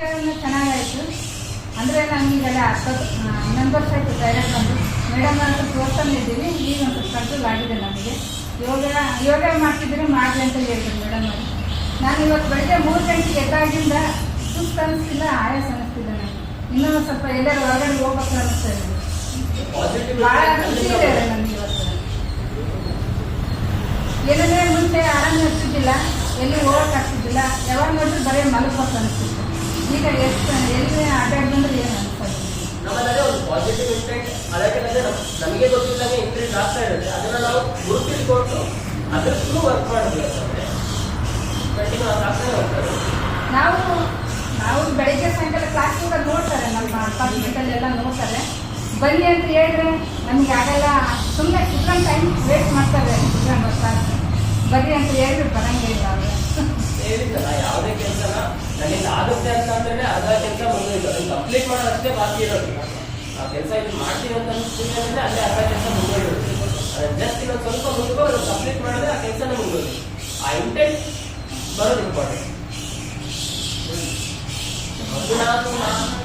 ಕೇಳೋದು ಚೆನ್ನಾಗಾಯ್ತು. ಅಂದರೆ ನಾನು ಈಗೆಲ್ಲ ಹನ್ನೊಂದು ಮೆಂಬರ್ಸ್ ಆಯಿತು ಡೈರೆಕ್ಟ್ ಬಂದು. ಮೇಡಮ್ ಅಂತ ತೋರ್ಸ್ಕೊಂಡಿದ್ದೀವಿ ಈಗ ಒಂದು ಕಂಟ್ರೋಲ್ ಆಗಿದೆ ನಮಗೆ. ಯೋಗ ಯೋಗ ಮಾಡ್ತಿದ್ರೆ ಮಾಡಲಿ ಅಂತ ಹೇಳಿದ್ರು ಮೇಡಮ್ ಅವರು. ನಾನು ಇವತ್ತು ಬೆಳಗ್ಗೆ ಮೂರು ಗಂಟೆಗೆ ಎದ್ದಾಗಿಂದ ಸುಸ್ತ ಅನಿಸ್ತಿಲ್ಲ ಆಯಾಸ ಅನ್ನಿಸ್ತಿದ್ದೆ ನನಗೆ ಇನ್ನೂ ಸ್ವಲ್ಪ ಎಲ್ಲರೂ ಹೊರಗಡೆ ಹೋಗ್ಬೇಕು ಅನಿಸ್ತಾ ಇದೆ. ಭಾಳ ಖುಷಿ ಇದೆ ನನಗೆ ಇವತ್ತು. ಏನಂದ್ರೆ ಮುಂಚೆ ಆರಾಮ ಇರ್ತಿದ್ದಿಲ್ಲ. ಎಲ್ಲಿ ಹೋಗೋಕೆ ಆಗ್ತಿದ್ದಿಲ್ಲ. ಯಾವಾಗ ನೋಡಿದ್ರು ಬರೀ ಮಲಗ್ಬೇಕು ಅನಿಸ್ತಿತ್ತು. ಈಗ ಎಷ್ಟು ಎಲ್ಲಿ ಬಂದ್ರೆ ಏನು ಅನ್ಸೋದು ನಮ್ಮಲ್ಲೇ ಒಂದು ಪಾಸಿಟಿವ್ ಇಂಟೆಂಟ್ ಅದಕ್ಕೆ ನಮಗೆ ಗೊತ್ತಿಲ್ಲದೆ ಇಂಕ್ರೀಸ್ ಆಗ್ತಾ ಇರುತ್ತೆ ಅದನ್ನ ನಾವು ಗುರುತಿಸಿಕೊಂಡು ಅದ್ರ ಥ್ರೂ ವರ್ಕ್ ಮಾಡಬೇಕಂದ್ರೆ ಕಂಟಿನ್ಯೂ ಆಗ್ತಾನೆ ಹೋಗ್ತಾರೆ. ನಾವು ನಾವು ಬೆಳಿಗ್ಗೆ ಸಾಯಂಕಾಲ ಕ್ಲಾಸ್ ಕೂಡ ನೋಡ್ತಾರೆ ನಮ್ಮ ಅಪಾರ್ಟ್ಮೆಂಟಲ್ಲಿ ಎಲ್ಲ ನೋಡ್ತಾರೆ. ಬನ್ನಿ ಅಂತ ಹೇಳಿದ್ರೆ ನಮ್ಗೆ ಆಗಲ್ಲ ಸುಮ್ಮನೆ ಕುತ್ಕೊಂಡು ಟೈಮ್ ವೇಸ್ಟ್ ಮಾಡ್ತಾರೆ. ಕುತ್ಕೊಂಡು ಬರ್ತಾರೆ. ಬರ್ರಿ ಅಂತ ಹೇಳಿದ್ರೆ ಬರಂಗಿಲ್ಲ ಅವರು ಆಗುತ್ತೆ ಅಂತ ಅಂದ್ರೆ ಅರ್ಧ ಕೆಲಸ ಅದನ್ನ ಕಂಪ್ಲೀಟ್ ಮಾಡೋದಷ್ಟೇ ಬಾಕಿ ಇರೋದು. ಆ ಕೆಲಸ ಇದು ಮಾಡ್ತೀವಿ ಅಂತ ಅನಿಸ್ತೀವಿ ಅಂದ್ರೆ ಅಲ್ಲೇ ಅರ್ಧ ಕೆಲಸ ಅದನ್ನ ಜಸ್ಟ್ ಇನ್ನೊಂದು ಸ್ವಲ್ಪ ಮುಂದೆ ಅದು ಕಂಪ್ಲೀಟ್ ಮಾಡಿದ್ರೆ ಆ ಕೆಲಸ ಮುಂದುವರಿ ಆ ಇಂಟೆಂಟ್ ಬರೋದು ಇಂಪಾರ್ಟೆಂಟ್ ಅದು ನಾನು